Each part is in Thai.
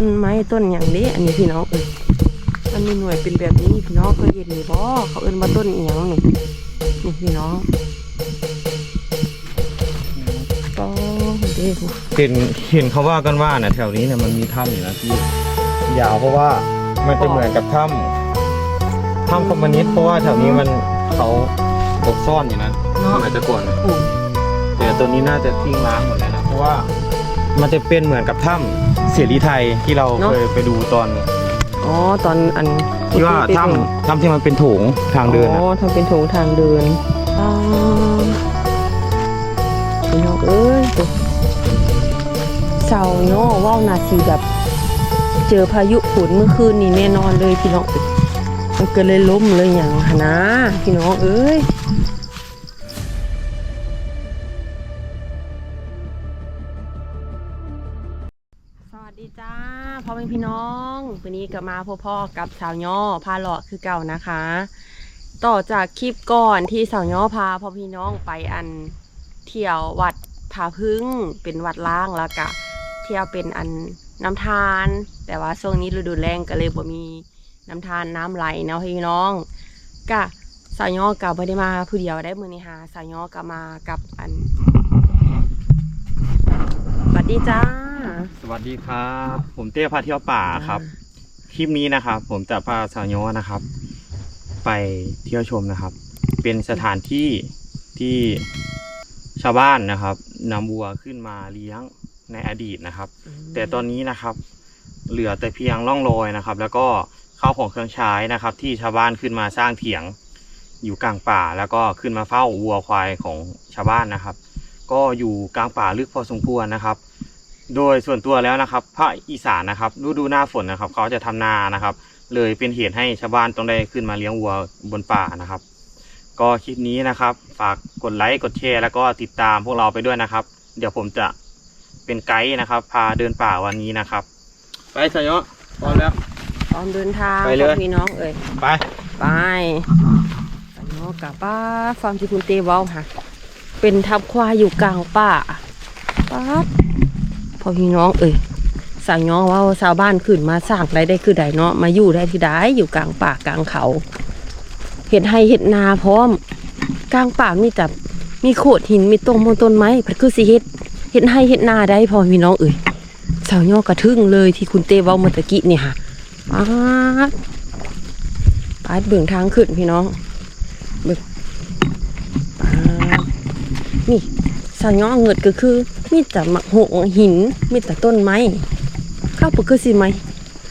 ต้นไม้ต้นอย่างนี้อันนี้พี่น้องเอ้ยมันมีหน่วยเป็นแบบนี้พี่น้องเคยเห็นนี่บ่เขาเอิ้นว่าต้นอีหยังนี่นี่พี่น้องก็เด้อเห็นเห็นเขาว่ากันว่านะแถวนี้เนี่ยมันมีถ้ำอยู่นะพี่ยาวเพราะว่ามันจะเหมือนกับถ้ำถ้ำคอมมิวนิสต์เพราะว่าแถวนี้มันเขาหลบซ่อนอยู่นะเนาะสมัยแตะก่อนอืมแต่ตัวนี้น่าจะทิ้งร้างหมดแล้วนะเพราะว่า มันจะเป็นเหมือนกับถ้ำเสรีไทยที่เราเคยไปดูตอนอ๋อตอนอันที่ว่าถ้ำถ้ำที่มันเป็นโถงทางเดินอ๋นะอทำเป็นโถงทางเดินอ่าพี่น้องเอ้ยตัวเสาเนาะว่าวนาทีแบบ เจอพายุฝนเมื่อคืนนี้แน่นอนเลยพี่น้องเอ้ยมันก็เลยล้มเลยอย่างหนนะพี่น้องเอ้ย พ่อแม่พี่น้องวันนี้ก็มาพ่อพ่อกับสาวย่อพาเลาะคือเก่านะคะ ต่อจากคลิปก่อนที่สาวย่อพาพ่อพี่น้องไปอันเที่ยววัดผาพึ่งเป็นวัดล้างแล้วก็เที่ยวเป็นอันน้ำทาน แต่ว่าช่วงนี้ฤดูแล้งก็เลยบ่มีน้ำทานน้ำไหลเนาะพี่น้องก็สาวย่อกับไม่ได้มาผู้เดียวได้มือนี้ฮะสาวย่อก็มากับอันสวัสดีจ้า สวัสดีครับ ผมเต้พาเที่ยวป่าครับ คลิปนี้นะครับ ผมจะพาสาวโยนะครับ ไปเที่ยวชมนะครับ เป็นสถานที่ที่ชาวบ้านนะครับนำวัวขึ้นมาเลี้ยงในอดีตนะครับ แต่ตอนนี้นะครับ เหลือแต่เพียงร่องรอยนะครับ แล้วก็ข้าวของเครื่องใช้นะครับ ที่ชาวบ้านขึ้นมาสร้างเถียงอยู่กลางป่า แล้วก็ขึ้นมาเฝ้าวัวควายของชาวบ้านนะครับ ก็อยู่กลางป่าลึกพอสมควรนะครับ โดยส่วนตัวแล้วนะครับภาคอีสานนะครับฤดูหน้าฝนนะครับ เขาจะทำนานะครับ เลยเป็นเหตุให้ชาวบ้านต้องได้ขึ้นมาเลี้ยงวัวบนป่านะครับ ก็คลิปนี้นะครับ ฝากกดไลค์กดแชร์แล้วก็ติดตามพวกเราไปด้วยนะครับ เดี๋ยวผมจะเป็นไกด์นะครับ พาเดินป่าวันนี้นะครับ ไปสยะพร้อมแล้วพร้อมเดินทางไปเลยพ่อพี่น้องเอ่ยไปไปสนอกับป้าฟาร์มที่คุณเตเว้าค่ะ เป็นทับควายอยู่กลางป่าป้าดพ่ อพี่น้องเอ่ยสั่งน้องว่าชาวบ้านขึ้นมาสร้างไรได้คือใดเนาะมาอยู่ได้ที่ใดอยู่กลางป่ากลางเขา เห็ดให้เห็ดนาพร้อม กลางป่ามีแต่มีโขดหินมีต้นมงต้นไม้พัดคือสิเห็ดเห็ดให้เห็ดนาได้พอพี่น้องเอ่ยสาวย่อกระทึ่งเลยที่คุณเตเว้าเมื่อตะกี้เนี่ยค่ะป้าดไปเบื้องทางขึ้นพี่น้องเบื้องอ่านี่ สัญญาเงิดก็คือ มีแต่หมักหงหิน มีแต่ต้นไม้ข้าวปลูกคือสิไหม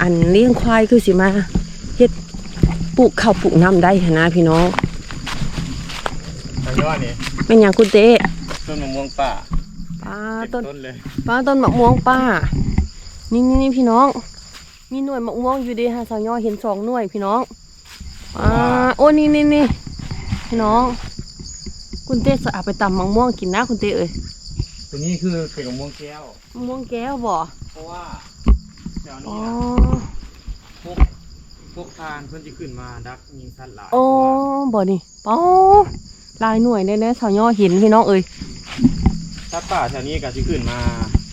อันเลี้ยงควายคือสิมาเฮ็ดปลูกข้าวปลูกน้ำได้หั้นนะพี่น้องสยะนี่แม่นหยังคุณเต้ต้นมะม่วงป่าป้าเต็มต้นต้นเลยป้าต้นมะม่วงป้า นี่นี่นี่พี่น้อง มีหน่วยมะม่วงอยู่ดีฮะสาวย่อเห็นสองหน่วยพี่น้องอ่าโอ้นี่นี่นี่พี่น้อง คุณเต้จะเอาไปตำมะม่วงกินนะคุณเต้เอ้ยตัวนี้คือเป็นมะม่วงแก้วมะม่วงแก้วบ่เพราะว่าแถวอ๋นี้อนะพวกพวกทานเพื่อนที่ขึ้นมาดักยิงสัตว์หลายโอ้บ่นี่ป๋อลายหน่วยแน่ๆสาวย่อเห็นพี่น้องเอ้ยสัตว์ป่าแถวนี้ก็ที่ขึ้นมา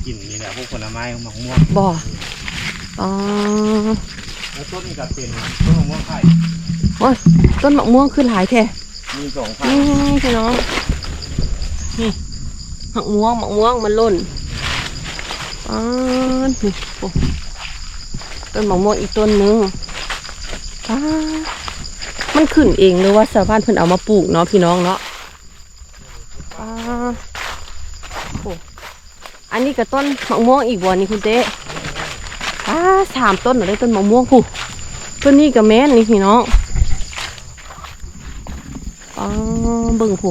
กินนี่แหละพวกผลไม้มะม่วงบ่อ๋อแล้วต้นนี้ก็เป็นต้นมะม่วงไข่โอ้ยต้นมะม่วงขึ้นหลายแท้ มีสองพันนี่พี่น้องนี่มะม่วงมะม่วงมันล่นอ๋อนี่โอ้ต้นหมะม่วงอีกต้นหนึงอ้ามันขึ้นเองหรือว่าชาวบ้านเพิ่นเอามาปลูกเนาะพี่น้องเนาะอ้าโอ้อันนี้ก็ต้นมะม่วงอีกบ่นี่คุณเต้อ้าสามต้นเหรอได้ต้นมะม่วงผู้ต้นนี้ก็แม่นนี่พี่น้อง อ๋อเบิ่งผู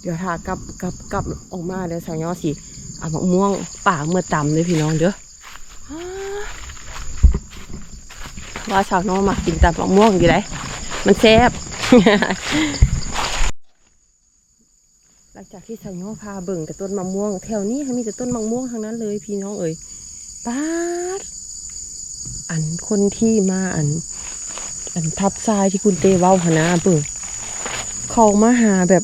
เดี๋ยวถ้ากลับกลับกลับออกมาเดี๋ยวสาวยอสิเอามะม่วงป่าเมื่อตำเลยพี่น้องเด้อว่าสาวน้องมากินตำมะม่วงอยู่ไหนมันแซ่บหลังจากที่สาวยอพาเบิ่งแต่ต้นมะม่วง แถวนี้มีแต่ต้นมะม่วงทั้งนั้นเลยพี่น้องเอ๋ยป้าอันคนที่มาอัน อันทับทรายที่คุณเตเว้าหนนะเบิ่งเขามาหาแบบ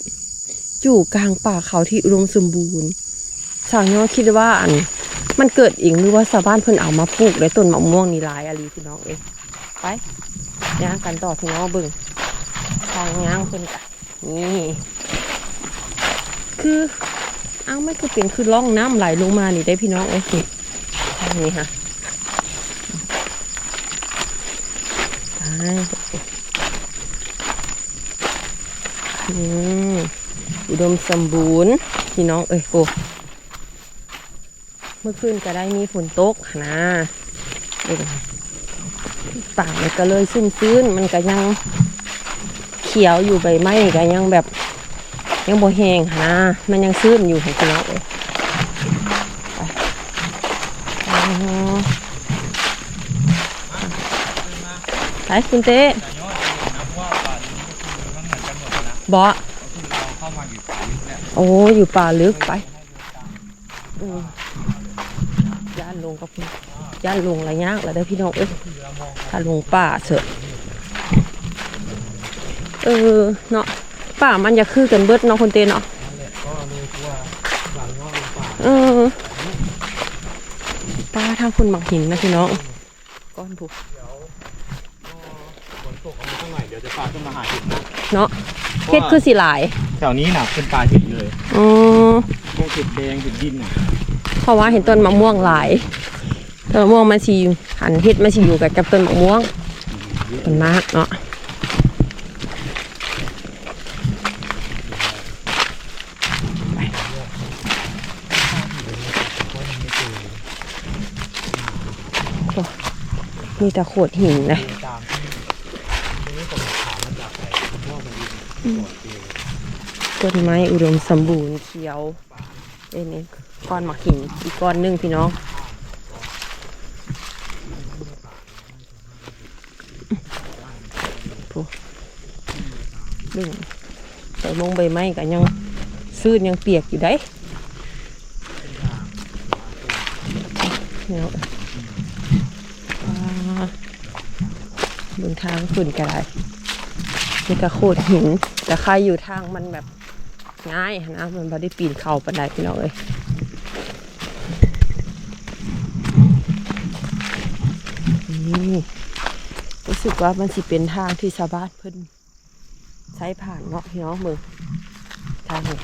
จู่กลางป่าเขาที่อุดมสมบูรณ์สาวน้อยคิดว่าอันมันเกิดเองหรือว่าชาวบ้านเพิ่นเอามาปลูกได้ต้นมะม่วงนี่ลายอะลีพี่น้องเอ้ยไปย่างกันต่อพี่น้องเบิ่งทางย่างเพิ่นกะนี่คือเอ้ามันคือเป็นคือร่องน้ำไหลลงมานี่ได้พี่น้องเอ้ยนี่ค่ะไป อุดมสมบูรณ์ พี่น้องเอ้ยโกเมื่อคืนก็ได้มีฝนตกนะเบิ่งป่ามันก็เลยชุ่มชื้นมันก็ยังเขียวอยู่ใบไม้ก็ยังแบบ ยังบ่แห้งนะมันยังชื้นอยู่ให้พี่น้องเลย ไปคุณเต้บอสโอ้อยู่ป่าลึกไปย่านลงก็ย่านลงอะไรยากแล้วได้พี่น้องเอ้ยถ้าลงป่าเถอะเออเนาะป่ามันจะคือกันเบิดเนาะคนเต้เนาะเออป่าทางคุณหมักหินนะพี่น้องก้อนผู ตกเอามาข้างหน่อยเดี๋ยวจะพาขึ้นมาหาเห็ดนะเนาะเฮ็ดคือสิหลายแถวนี้น่ะเป็นป่าเห็ดเลยอ๋อพวกเห็ดแดงเห็ดดินน่ะเพราะว่าเห็นต้นมะม่วงหลายต้นมะม่วงมันสิหันเฮ็ดมันสิอยู่กับกับต้นมะม่วงเป็นมากเนาะโอ้มีแต่โขดหินนะ ต้นไม้อุดมสมบูรณ์เขียวเอ็นี่ก้อนหมักหินอีกก้อนหนึงพี่น้องโอ้ดึงใส่มงใบไม้กันยังซื่นยังเปียกอยู่ได้เนี่ยบนทางขึ้นก็ได้นี่ก็โคตรหิน แต่ใครอยู่ทางมันแบบง่ายนะ มันไม่ได้ปีนเขาปันไดพี่น้องเอ้ยนี่รู้สึกว่ามันสิเป็นทางที่ชาวบ้านเพิ่นใช้ผ่านเนาะพี่น้องมือทางนี้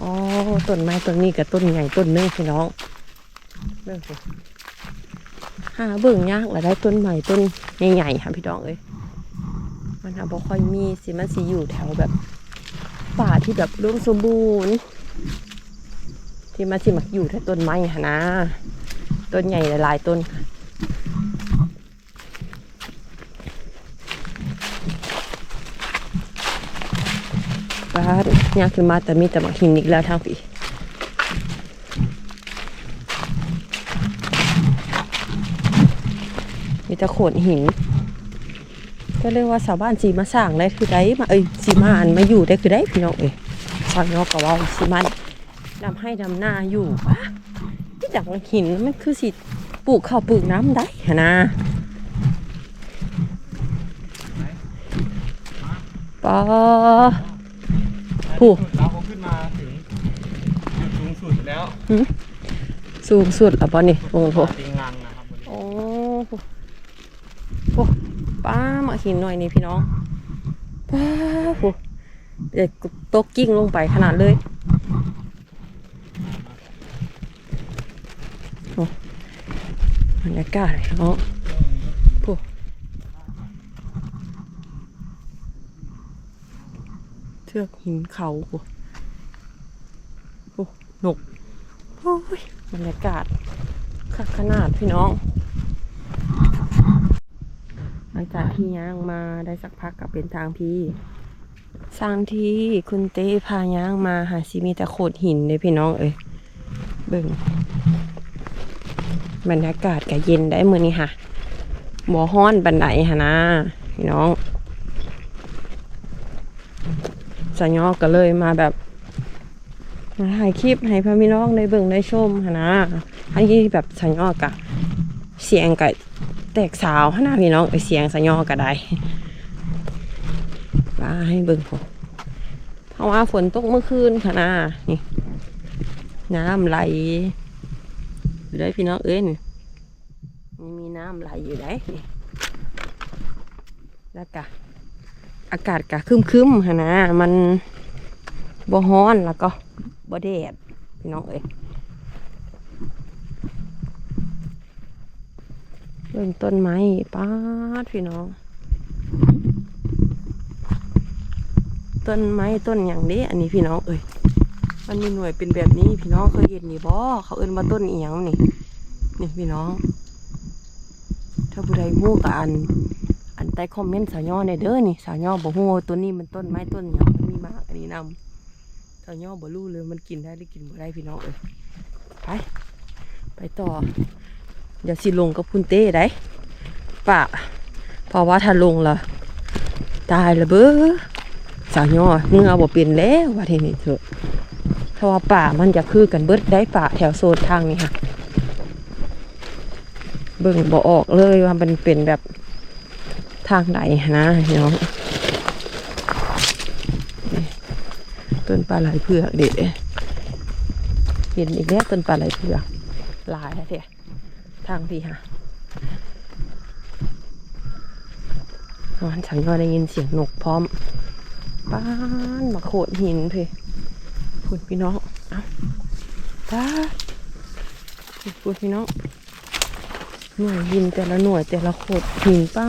อ๋อต้นไม้ต้นนี้กับต้นใหญ่ต้นหนึงพี่น้องเรื่องสิ หาเบิ่งยากแล้วได้ต้นใหม่ต้นใหญ่ๆค่ะพี่น้องเอ้ยมันอาบ่ค่อยมีสิมันสิอยู่แถวแบบ ป่าที่แบบร่มสมบูรณ์ที่มันสิมักอยู่แถวต้นไม้หนนะต้นใหญ่หลายๆต้นค่ะบ้านยากขึ้นมาแต่มีแต่หมักหินอีกแล้วทางพี่ มีแต่โขดหิน ก็เรียกว่าชาวบ้านสีมาสร้างได้คือได้มาเอ้ยสีมาอันมาอยู่ได้คือได้พี่น้องเอ้ยซอยนอกก็เว่าสีมันดำให้ดำหน้าอยู่ปะที่จากหินมันคือสิปลูกข้าวปลูกน้ำได้หนนะปอผู้เราคงขึ้นมาถึงจุดสูงสุดแล้ว สูงสุดแล้วปะนี่โอ้โหติงงังนะครับวันนี้โอ้โหโอ้ ป้ามาหินหน่อยนี่พี่น้องป้าโหเด็กตกกิ้งลงไปขนาดเลยโอ้บรรยากาศเนาะโอ้เทือกหินเขาโอ้โอ้หนกโอ้ยบรรยากาศคักขนาดพี่น้อง งจากที่ย่างมาได้สักพักกับเป็นทางพี่สร้างที่คุณเต้พาย่างมาหาซิมีแต่โขดหินเลยพี่น้องเอ้ยเบิ่งบรรยากาศก็เย็นได้มือนี้ค่ะบ่ฮ้อนบันไดค่ะนะพี่น้องสะยอก็เลยมาแบบมาถ่ายคลิปให้พ่อพี่น้องได้เบิ่งได้ชมหนนะอันที่แบบสัญญอกะเสียงกะ แตกสาวหนนะพี่น้องเอ้ยเสียงสัญญอกะได้ว่าให้เบิ่งพอเพราะว่าฝนตกเมื่อคืนค่ะนะนี่ น้ำไหลอยู่ได้พี่น้องเอ้ยนี่มีน้ำไหลอยู่ได้นี่แล้วกะอากาศกะคึมๆค่ะนะมันบ่ฮ้อนแล้วก็บ่แดดพี่น้องเอ้ย เริ่มต้นไม้ป้าดพี่น้อง ต้นไม้ต้นอย่างนี้อันนี้พี่น้องเอ้ยมันมีหน่วยเป็นแบบนี้พี่น้องเคยเห็นนี่บ่เขาเอิ้นว่าต้นอีหยังนี่นี่พี่น้อง ถ้าผู้ใดฮู้ก็อัน อันใต้คอมเมนต์สาวย่อในเด้อนี่สาวย่อบ่ฮู้ว่าต้นนี้มันต้นไม้ต้นหยังมันมีมากอันนี้นำสาวย่อบ่รู้เลยมันกินได้หรือกินบ่ได้พี่น้องเอ้ยไปไปต่อ เดี๋ยวสิลงกับคุณเต้ได้ป่ะเพราะว่าถ้าลงละตายละเบ้อสาวย่อเมื่อบ่เป็นแล้วว่าทีนี้เถอะถ้าว่าป่ามันจะคือกันเบิดได้ป่าแถวโซนทางนี้ค่ะ เบิ่งบ่ออกเลยว่ามันเป็นแบบทางไหนนะน้องต้นปลาไหลเผือกเด็ดเห็นอีกแล้วต้นปลาไหลเผือกลายแล้วเถอะ ทางพี่ค่ะวันฉันก็ได้ยินเสียงนกพร้อมป้านมาโขดหินเพคุณพี่น้องเอาป้าดคุณพี่น้องหน่วยยินแต่ละหน่วยแต่ละโขดหินป้า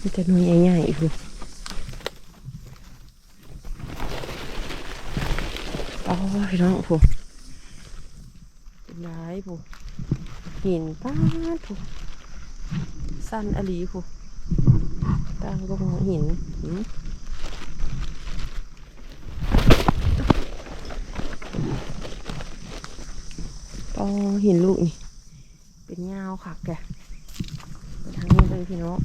มันจะหน่วยใหญ่ๆคือโอ้ยพี่น้องผู้เป็นไร ผู้หินป้าผู้สั้นอลีผู้ตั้งลงหินหืมอ๋อหินลูกนี่ เป็นเงาวค่ะแกไปทางนี้เลยพี่น้อง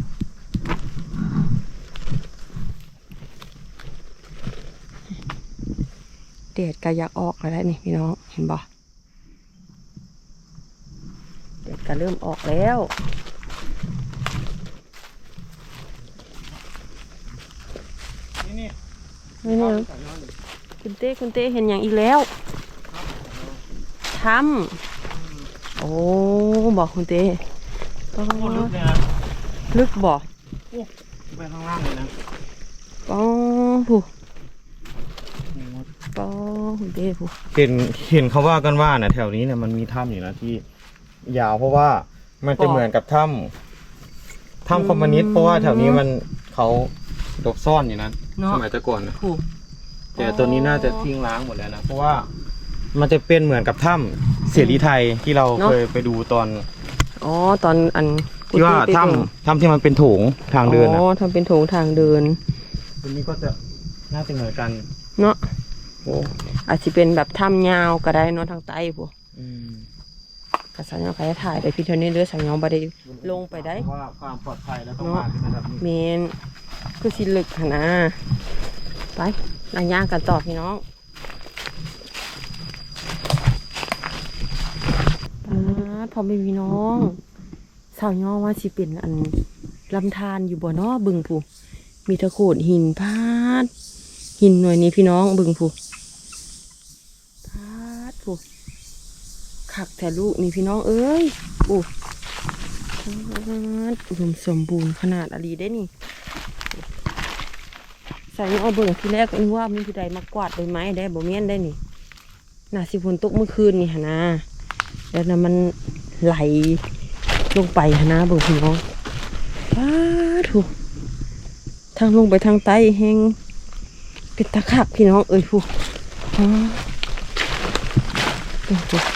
เดดก็อยากออกแล้วได้นี่พี่น้องเห็นบ่เดด ก็เริ่มออกแล้วนี่นี่นี่เนี่ยคุณเต้คุณเต้เห็นอย่างอีกแล้วทำโอ้บอกคุณเต้อ๋อโคตรลึกเลยนะลึกบอกไปข้างล่างเลยนะป้องผู้ป้องคุณเต้ผู้เห็นเห็นเขาว่ากันว่าเนี่ยแถวนี้เนี่ยมันมีถ้ำอยู่นะที่ ยาวเพราะว่ามันจะเหมือนกับถ้ำถ้ำคอมมิวนิสต์เพราะว่าแถวนี้มันเขาดบซ่อนอยู่นะเนาะสมัยแต่ก่อนนะผู้แต่ตัวนี้น่าจะทิ้งล้างหมดแล้วนะเพราะว่ามันจะเป็นเหมือนกับถ้ำเสรีไทยที่เราเคยไปดูตอนอ๋อตอนอันคุณที่ว่าเต้ไปถ้เบิ่งำถ้ำที่มันเป็นโถงทางเดินอ๋นะอทำเป็นโถงทางเดิน ตัวนี้ก็จะน่าจะเหมือนกันเนาะ โอ้อาจจะเป็นแบบถ้ำยาวก็ได้เนาะทางใต้ผู้ก ระสันยองใครจะถ่ายได้พี่เท่านี้เด้อสัญญองบ่ได้ลงไปได้เพราะว่าความปลอดภัยแล้วต้องเนาะมาที่ระดับนี้เมนคือสิลึกหั่นนะไปนางย่างกันต่อพี่น้องปาดพอไม่มีน้องสาวย่อว่าสิเป็นอันลำธารอยู่บ่เนาะบึงผู้มีตะโขดหินพาด หินหน่วยนี้พี่น้องบึงผู้พาดผู้ ขักแต่ลูกนี่พี่น้องเอ้ยผู้อุดมสมบูรณ์ขนาดอะไรได้นี่สาวย่อเบิ่งที่แรกนึกว่ามีผู้ใดมากวาดใบไม้ได้บ่แม่นได้นี่น่าสิฝนตกเมื่อคืนนี่หนนะแล้วนะมันไหลลงไปหนนะเบิ่งพี่น้องป้าถูกทางลงไปทางใต้แห้งเป็นตะขักพี่น้องเอ้ยผู้อ๋อ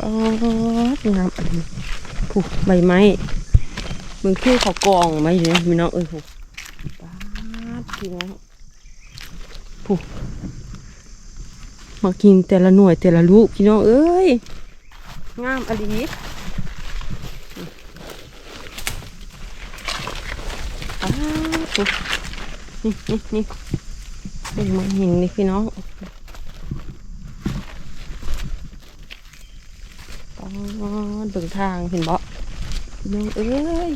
โอ้โหอ๋องามอันนี้ผู้ใบไม้เบิ่งคือเขากองไว้อยู่นี่พี่น้องเอ้ยผู้ป้าดพี่น้องผู้มากินแต่ละหน่วยแต่ละลูกพี่น้องเอ้ยงามอันนี้อ้าวนี่นี่นี่เป็นมันหินนี่พี่น้องอ๋อ เบิ่งทางเห็นบ่พี่น้องเอ้ย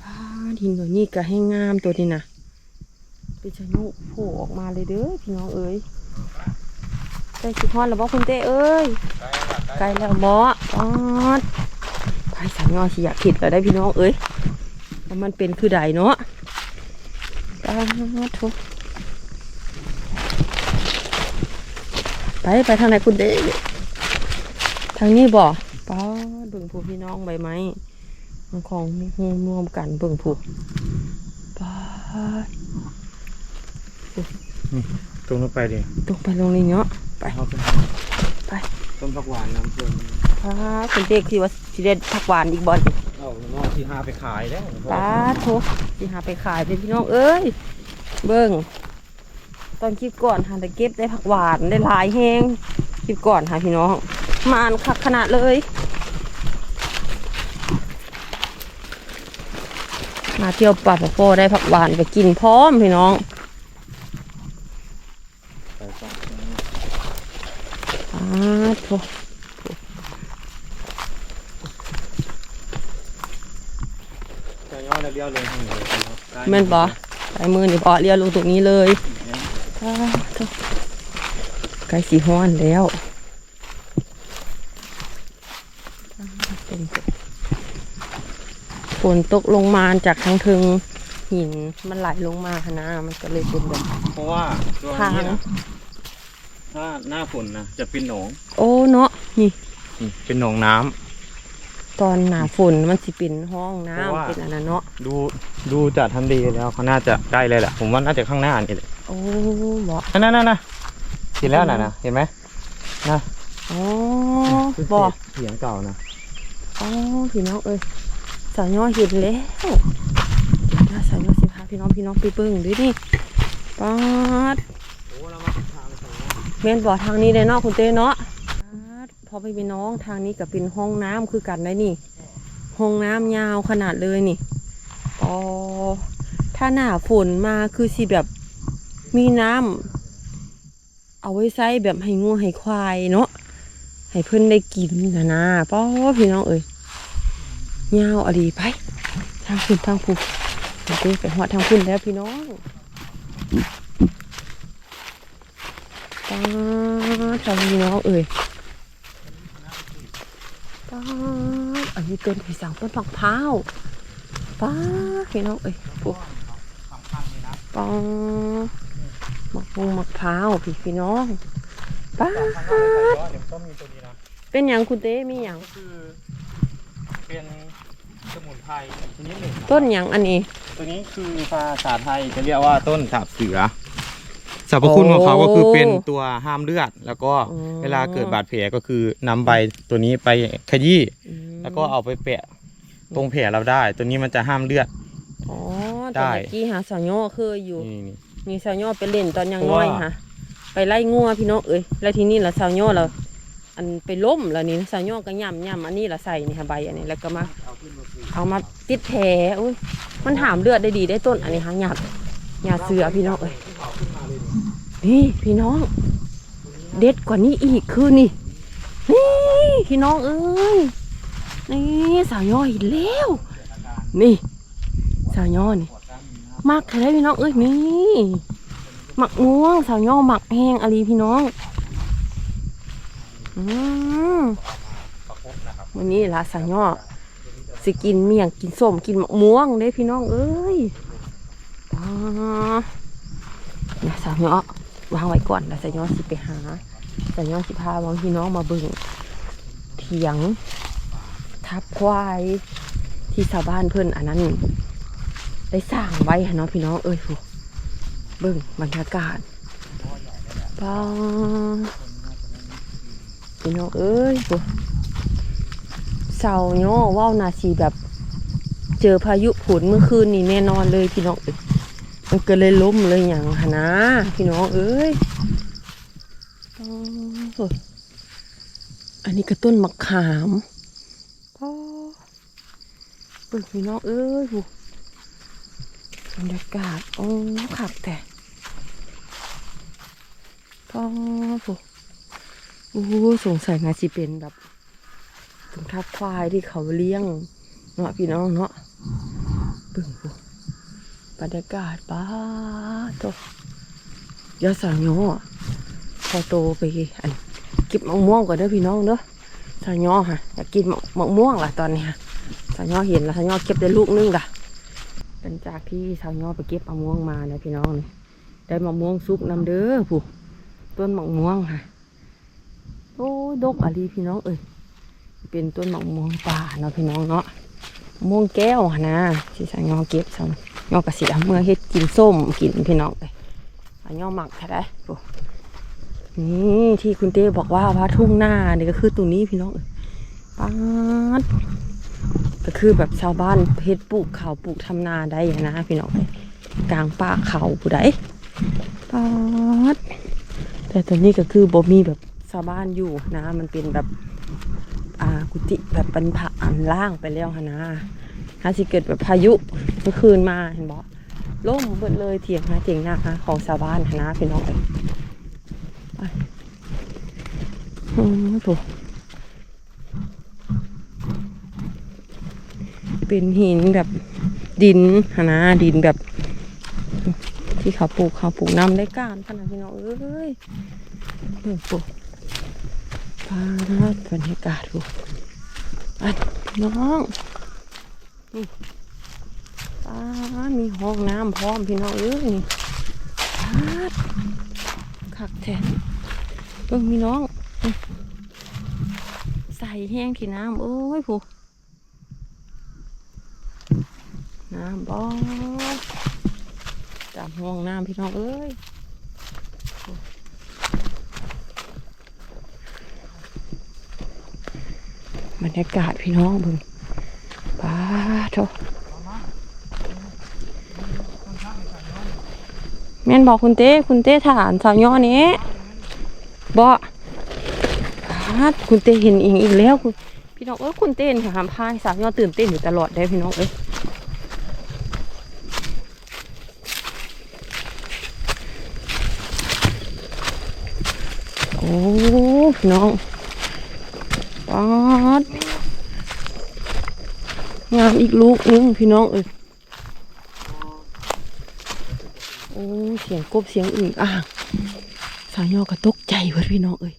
พาดินตัวนี้ก็ให้งามตัวนี้นะเป็นชะยุโผล่ออกมาเลยเด้อพี่น้องเอ้ยได้คิดฮอดแล้วบ่คุณเต้เอ้ยไกลแล้วหมอออดไปสังยอสิอยากขิดแล้วได้พี่น้องเอ้ยแล้วมันเป็นคือใดเนาะตาทุก ไปไปทางไหนคุณเต้ทางนี้บ่ป้าดเบิ่งผู้พี่น้องใบไม้มันของหูรวมกันเบิ่งผู้ป้าดตรงนู้นไปดิตกไปลงนี่เนาะไปเอาไปไปต้นผักหวานน้ำเพิ่มป้าดคุณเต้คิดว่าสิได้ผักหวานอีกบ่อนเอานอกที่หาไปขายแล้วป้าดโถสิหาไปขายเลยพี่น้องเอ้ยเบิ่ง ตอนคลิปก่อนหาแต่เก็บได้ผักหวานได้หลายแฮงคลิปก่อนหาพี่น้องมานคักขนาดเลยมาเที่ยวป่าปะโปได้ผักหวานไปกินพร้อมพี่น้องป้าดโถจะย่อแล้วเลี้ยวเลยทางไหนครับได้แม่นบ่ใส่มือนี่บ่เลี้ยวลงตรงนี้เลย ป้าดโถใกล้สีห้อนแล้วฝนตกลงมาจากทางเทึงหินมันไหลลงมาหนนะมันก็เลยเป็นแบบเพราะว่าช่วงทางนี้นะถ้าหน้าฝนนะจะเป็นหนอง โอ้เนาะนี่นี่เป็นหนองน้ำ ตอนหนาฝนมันสิเป็นห้องน้ำเพราะว่าเป็นอันนั้นเนาะดูดูจากทันดีแล้วเขาน่าจะได้เลยแหละผมว่าน่าจะข้างหน้านี่แหละโอ้บ่นั่นนั่นนะเห็นแล้วนะนะเห็นไหมนะอ๋อคือบ่เสียงเก่านะอ๋อพี่น้องเอ้ยสาวน้อยเห็นแล้วเดี๋ยวสาวน้อยสิพาพี่น้องพี่น้องไปเบิ่งด้วยนี่ป๊าดโอ้เรามาทางสองเมนบอกทางนี้เลยเนาะคุณเต้เนาะป๊าด พอไปพี่น้องทางนี้ก็เป็นห้องน้ำคือกันได้นี่ ห้องน้ำยาวขนาดเลยนี่อ๋อถ้าหน้าฝนมาคือสิแบบมีน้ำเอาไว้ใช้แบบให้งูให้ควายเนาะให้เพิ่อนได้กินนะนะป้อพี่น้องเอ้ยยาวอะดีไป ทางคุณทางผู้เดี๋ยวไปหอดทางคุณแล้วพี่น้องป้าทางพี่น้องเอ้ย ป้าดอันนี้ต้นผีสังต้นผักพร้าวป้าดพี่น้องเอ้ยโอ้ป้าดหมักมุงหมักพร้าวพี่พี่น้องป้าดเดี๋ยวต้องมีตัวนี้นะเป็นอย่างคุณเต้มีอย่างก็คือเป็นสมุนไพรชนิดหนึ่งนะต้นอย่างอันนี้ ตัวนี้คือภาษาไทยจะเรียกว่าต้นสาบเสือ สรรพคุณของเขาก็คือเป็นตัวห้ามเลือด แล้วก็อ๋อเวลาเกิดบาดแผลก็คือนำใบตัวนี้ไปขยี้อืมแล้วก็เอาไปแปะตรงแผลเราได้ ตัวนี้มันจะห้ามเลือดอ๋อได้ตอนเมื่อกี้หาสาวย่อเคยอยู่นี่นี่มีสาวย่อไปเล่นตอนยังเพน้ราะอยว่าค่ะ ไปไล่งัวพี่น้องเอ้ยแล้วทีนี้ละสาวย่อเราอันไปล้มแล้วนี่สาวย่อก็ย่ำย่ำอันนี้ละใส่นี่ค่ะใบอันนี้แล้วก็มาเอามาติดแผลอุ้ยมันหามเลือดได้ดีได้ต้นอันนี้หางหยาดหยาดเสือพี่น้องเอ้ย นี่พี่น้อง เด็ดกว่านี้อีกคือนี่ นี่พี่น้องเอ้ย นี่สาวย่อเห็นแล้ว นี่สาวย่อนี่มักแท้พี่น้องเอ้ยนี่หมักม่วงสาวย่อหมักแห้งอะไรพี่น้อง อืมวันนี้ละสาวย่อสิกินเมี่ยงกินส้มกินหมักม่วงเด้พี่น้องเอ้ยอ่าเนี่ยสาวย่อ วางไว้ก่อนแล้วสาวย่อสิไปหาสาวย่อสิพาวางพี่น้องมาเบิ่งเถียง ทับควายที่ชาวบ้านเพื่อนอันนั้น ได้สร้างไว้หั้นเนาะพี่น้องเอ้ยโหเบิ่งบรรยากาศป้าพี่น้องเอ้ยโหเสาเนาะว่าวนาสีแบบ เจอพายุฝนเมื่อคืนนี่แน่นอนเลยพี่น้องเอ้ย มันก็เลยล้มเลยอย่างหนนะพี่น้องเอ้ยป้าโหอันนี้ก็ต้นมะขามเปิดพี่น้องเอ้ยหูบรรยากาศโอ้ขักแต่พ่อผูโอ้สงสัยงาสิเป็นแบบถึงทับควายที่เขาเลี้ยงเนาะพี่น้องเนาะเบิ่งผู บรรยากาศป้าโตเดี๋ยวสาวโยพอโตไปอันก็บมะม่วงก่อนเด้อพี่น้องเด้อสาวโยค่ะอยากกินมะม่วงล่ะตอนนี้สาวโยเห็นแล้วสาวโยเก็บได้ลูกนึงล่ะเป็นจากที่สาวโยไปเก็บมะม่วงมานะพี่น้องนี่ได้มะม่วงสุกนำเด้อผู้ต้นมะม่วงค่ะโอ้ดกอะไรพี่น้องเอ้ยเป็นต้นมะม่วงป่าเนาะพี่น้องเนาะม่วงแก้วนนะที่สาวโยเก็บสาว โยกระสีเมื่อเฮ็ดกินส้มกินพี่น้องเลยสาวโยหมักแท้ได้ผู้นี่ที่คุณเต้บอกว่าว่าทุ่งหน้านี่ก็คือตรงนี้พี่น้องเอ้ยป๊าดก็คือแบบชาวบ้านเพชรปลูกเขาวปลูกทำนาได้อะนะพี่น้องเอ้ยกลางป่าเขาผู้ใดป๊าดแต่ตอนนี้ก็คือบ่มีแบบชาวบ้านอยู่นะ มันเป็นแบบอ่ากุฏิแบบเป็นผาอันล่างไปแล้วหะ นะถ้าสิเกิดแบบพายุเมื่อคืนมาเห็นบอกล่มเบิดเลยเถียงนะเถียงนาของชาวบ้านนะพี่น้องเอ้ยโอ้โหเป็นหินแบบดินนะดินแบบ ที่เขาปลูกเขาปลูกน้ำได้การขนาดพี่น้องเอ้ยเบิ่งปลูกพาดบรรยากาศดูอันพี่น้อง นี่ปามีห้องน้ำพร้อมพี่น้องเอ้ยนี่ปาดคักแท้เบิ่งพี่น้อง ใส่แห้งขี้น้ำโอ้ยผู้น้ำบ่จับห่วงน้ำพี่น้องเอ้ยบรรยากาศพี่น้องเบึง โถแม่นบอกคุณเต้คุณเต้ฐานสาวย่อนี้บ่ฮัดคุณเต้เห็นเองอีกแล้วคุณพี่น้องเอ้ยคุณเต้นค่ะพายสาวยอตื่นเต้นอยู่ตลอดได้พี่น้องเอ้ยโอ้พี่น้องป๊าด งามอีกลูกนึงพี่น้องเอ้ยโอ้เสียงกบเสียงอึ่งอ่างสาวยอก็ตกใจเว้ยพี่น้องเอ้ย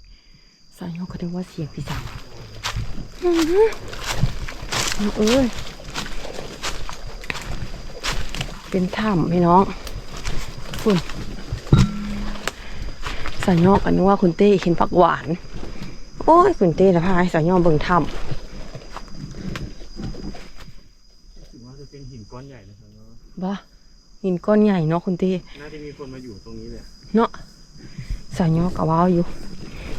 สายเขาก็ได้ว่าเสียงพี่สาวอื้อหือเอ้ยเป็นถ้ำพี่น้องคุณสายยอกกันนึกว่าคุณเต้เห็นผักหวาน โอ้ยคุณเต้ละพายสายยอกเบิ่งถ้ถือว่าจะเป็นหินก้อนใหญ่นะครับเนอะำบ่หิน ก้อนใหญ่เนาะคุณเต้น่าจะมีคนมาอยู่ตรงนี้เลยเนาะสายยอกกับว้าวอยู่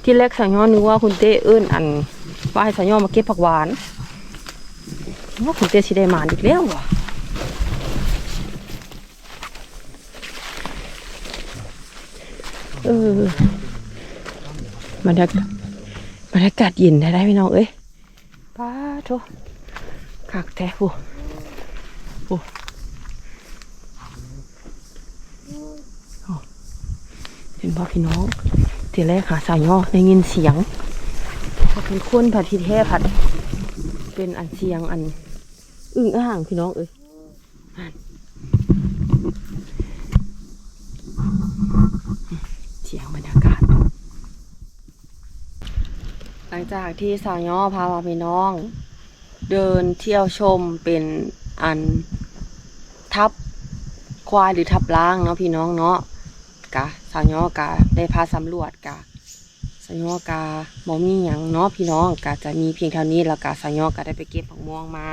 ที่แรกสายยอนึกว่าคุณเต้เอื้นอันว่าให้สายยอมาเก็บผักหวานว่าคุณเต้สิได้หมานอีกแล้ววะเออบรรยากาศบรรยากาศเย็นได้ได้พี่น้องเอ้ยป้าโถคักแท้ผู้ผู้โอ้เห็น บ่พี่น้องทีแรกค่ะสายย่อได้ยินเสียงพอเป็นคนผัดทีแท้ผัด เป็นอันเสียงอัน อึ้งอ่างพี่น้องเอ้ยเสียงบรรยากาศ หลังจากที่สาวย่อพามาพี่น้อง เดินเที่ยวชมเป็นอันทับควายหรือทับล้างเนาะพี่น้องเนาะกะ สาวยอกะได้พาสำรวจกะสาวยอกะบ่มีหยังเนาะพี่น้องกะจะมีเพียงเท่านี้แล้วกะสาวยอกะได้ไปเก็บมะม่วงมา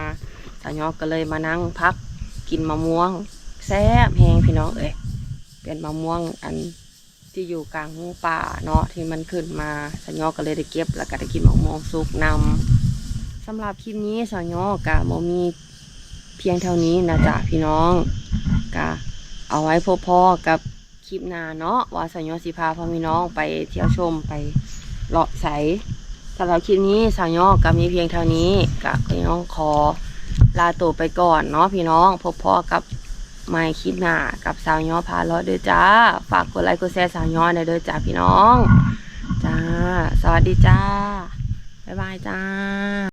สาวยอก็เลยมานั่งพักกินมะม่วง แซ่บแหงพี่น้องเอ้ยเป็นมะม่วงอันที่อยู่กลางหูป่าเนาะที่มันขึ้นมาสาวยอก็เลยได้เก็บ แล้วก็ได้กินมะม่วงสุกนำสำหรับคลิปนี้สาวยอกะบ่มีเพียงเท่านี้นะจ๊ะพี่น้องกะเอาไว้พบพ่อกับ ลิปหน้าเนาะว่าสัญญาสิพาพ่อพี่น้องไปเที่ยวชมไปเลาะใสสำหรับคลิปนี้สัญญาก็มีเพียงเท่านี้กับพี่น้องขอลาตัวไปก่อนเนาะพี่น้องพบพ่อกับไม่คลิปหน้ากับสาวย้อพาเลาะเด้อจ้า ฝากกดไลค์กดแชร์สาวย้อหน่อยเด้อจ้าพี่น้องจ้าสวัสดีจ้าบ๊ายบายจ้า